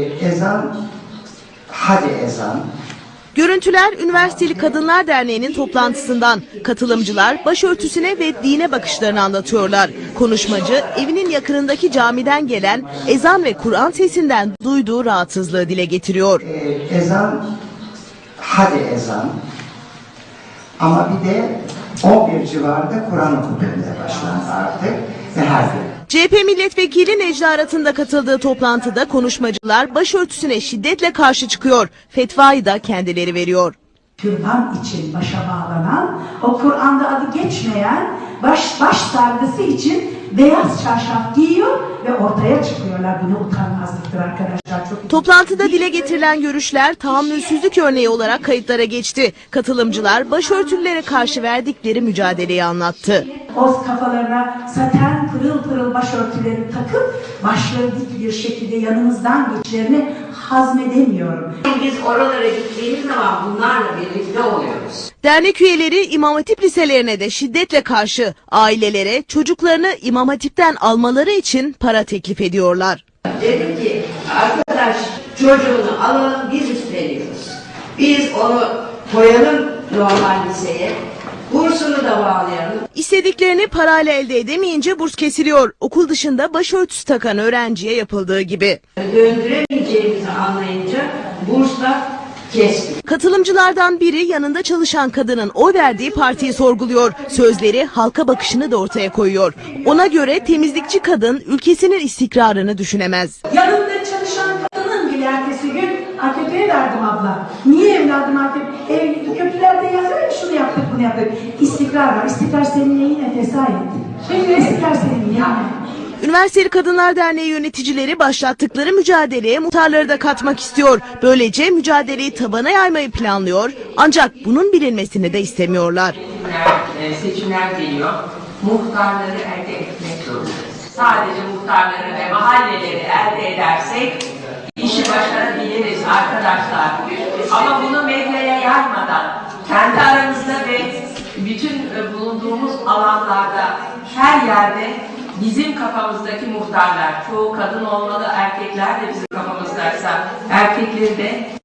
Ezan, hadi ezan. Görüntüler Üniversiteli Kadınlar Derneği'nin toplantısından. Katılımcılar başörtüsüne ve dine bakışlarını anlatıyorlar. Konuşmacı evinin yakınındaki camiden gelen ezan ve Kur'an sesinden duyduğu rahatsızlığı dile getiriyor. Ee, ezan, hadi ezan. Ama bir de 11 civarında Kur'an okutulmaya başlandı artık gün. CHP milletvekili Necla Arat'ın da katıldığı toplantıda konuşmacılar başörtüsüne şiddetle karşı çıkıyor. Fetvayı da kendileri veriyor. Türban için başa bağlanan, o Kur'an'da adı geçmeyen baş, baş sargısı için beyaz çarşaf giyiyor ve ortaya çıkıyorlar. Bu ne utanmazlıktır arkadaşlar. Çok Toplantıda dile getirilen görüşler tahammülsüzlük örneği olarak kayıtlara geçti. Katılımcılar başörtülülere karşı verdikleri mücadeleyi anlattı. o kafalarına saten pırıl pırıl başörtüleri takıp başları dik bir şekilde yanımızdan geçlerini hazmedemiyorum. Biz oralara gittiğimiz zaman bunlarla birlikte oluyoruz. Dernek üyeleri İmam Hatip liselerine de şiddetle karşı ailelere çocuklarını İmam Hatip'ten almaları için para teklif ediyorlar. Dedim ki arkadaş çocuğunu alalım biz üstleniyoruz. Biz onu koyalım normal liseye. Bursunu da bağlayalım. İstediklerini parayla elde edemeyince burs kesiliyor. Okul dışında başörtüsü takan öğrenciye yapıldığı gibi. Döndüremeyeceğimizi anlayınca bursla kestik. Katılımcılardan biri yanında çalışan kadının oy verdiği partiyi sorguluyor. Sözleri halka bakışını da ortaya koyuyor. Ona göre temizlikçi kadın ülkesinin istikrarını düşünemez. Yanımda çalışan kadının bile ertesi gün AKP'ye verdim abla. Niye evladım AKP? Ev, köprülerde yazıyor ya şunu yaptık bunu yaptık. İstikrar var. İstikrar senin neyine tesadüf. Peki istikrar senin yani. Üniversiteli Kadınlar Derneği yöneticileri başlattıkları mücadeleye muhtarları da katmak istiyor. Böylece mücadeleyi tabana yaymayı planlıyor ancak bunun bilinmesini de istemiyorlar. seçimler, e, seçimler geliyor. Muhtarları elde etmek zorundayız. Sadece muhtarları ve mahalleleri elde edersek işi başarabiliriz arkadaşlar. Ama bunu medyaya yaymadan kendi aramızda ve bütün e, bulunduğumuz alanlarda her yerde bizim kafamızdaki muhtarlar, çoğu kadın olmalı, erkekler de bizim kafamızdaysa erkekleri de